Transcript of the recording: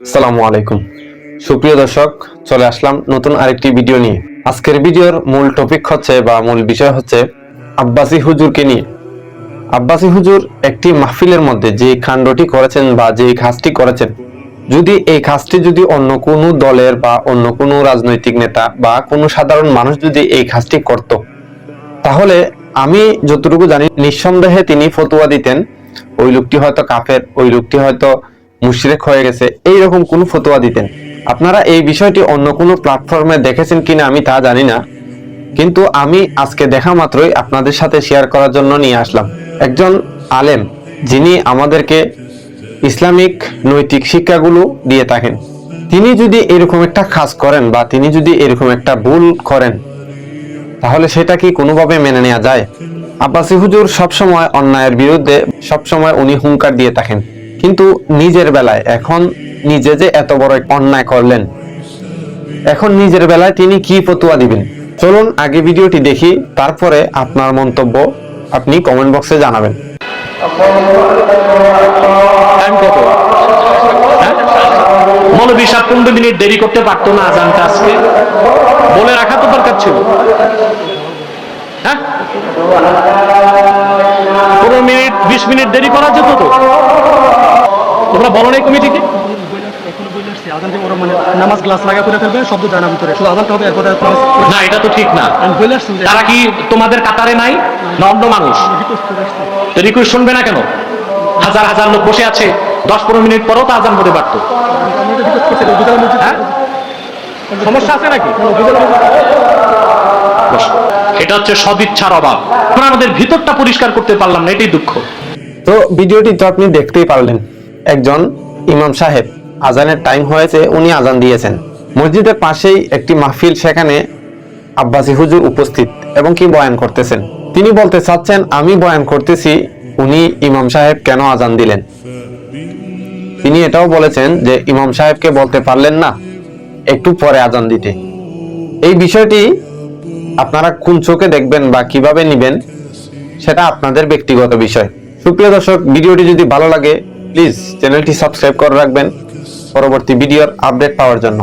আসসালামু আলাইকুম। সুপ্রিয় দর্শক, চলে আসলাম নতুন আরেকটি ভিডিও নিয়ে। আজকের ভিডিওর মূল টপিক হচ্ছে বা মূল বিষয় হচ্ছে আব্বাসি হুজুরকে নিয়ে। আব্বাসি হুজুর একটি মাহফিলের মধ্যে যে কাণ্ডটি করেছেন বা যে কাজটি করেছেন, যদি এই কাজটি যদি অন্য কোনো দলের বা অন্য কোনো রাজনৈতিক নেতা বা কোনো সাধারণ মানুষ যদি এই কাজটি করত, তাহলে আমি যতটুকু জানি, নিঃসন্দেহে তিনি ফতোয়া দিতেন, ওই লোকটি হয়তো কাফের, ওই লোকটি হয়তো মুশরিক হয়ে গেছে। এইরকম কোনো ফতোয়া দিতেন। আপনারা এই বিষয়টি অন্য কোনো প্ল্যাটফর্মে দেখেছেন কিনা আমি তা জানি না। কিন্তু আমি আজকে দেখা মাত্রই আপনাদের সাথে শেয়ার করার জন্য নিয়ে আসলাম। একজন আলেম, যিনি আমাদেরকে ইসলামিক নৈতিক শিক্ষাগুলো দিয়ে থাকেন। তিনি যদি এরকম একটা কাজ করেন বা তিনি যদি এরকম একটা ভুল করেন, তাহলে সেটা কি কোনোভাবে মেনে নেওয়া যায়? আব্বাসি হুজুর সবসময় অন্যায়ের বিরুদ্ধে, সবসময় উনি হুঙ্কার দিয়ে থাকেন। কিন্তু নিজের বেলায়, এখন নিজে যে এত বড় অন্যায় করলেন, এখন নিজের বেলায় তিনি কি ফতুয়া দিবেন? চলুন আগে ভিডিওটি দেখি, তারপরে আপনার মন্তব্য আপনি কমেন্ট বক্সে জানাবেন। হ্যাঁ? মিনিট দেরি করতে পারতো না আজানটা আজকে। বলে রাখা তো দরকার ছিল। মিনিট দেরি করা যেত তো তোমরা বলো নাই কমিটিকে? এখনও বলে আসছি আজান থেকে ওরা নামাজ গ্লাস লাগা করে ফেলবে শব্দ যায় ভিতরে। শুধু আজানটা হবে একবারে না এটা তো ঠিক তারা কি তোমাদের কাতারে নাই? না অন্য মানুষ। রিকোয়েস্ট করে আসছি তো রিকোয়েস্ট শুনবে না কেন? হাজার হাজার লোক বসে আছে। দশ পনেরো মিনিট পরেও তো আজান হতে পারতো। হ্যাঁ? সমস্যা আছে নাকি? এটা হচ্ছে সদিচ্ছার অভাব। আমরা আমাদের ভিতরটা পরিষ্কার করতে পারলাম না এটাই দুঃখ। তো ভিডিওটি তো আপনি দেখতেই পারলেন, একজন ইমাম সাহেব। আজানের টাইম হয়েছে, উনি আজান দিয়েছেন। মসজিদের পাশেই একটি মাহফিল, সেখানে আব্বাসী হুজুর উপস্থিত এবং কি বয়ান করতেছেন। তিনি বলতে চাচ্ছেন, আমি বয়ান করতেছি, উনি ইমাম সাহেব কেন আজান দিলেন? তিনি এটাও বলেছেন যে, ইমাম সাহেবকে বলতে পারলেন না, একটু পরে আজান দিতে। এই বিষয়টি আপনারা কোন চোখে দেখবেন বা কীভাবে নিবেন, সেটা আপনাদের ব্যক্তিগত বিষয়। সুপ্রিয় দর্শক, ভিডিওটি যদি ভালো লাগে প্লিজ চ্যানেলটি সাবস্ক্রাইব করে রাখবেন। পরবর্তী ভিডিওর আপডেট পাওয়ার জন্য।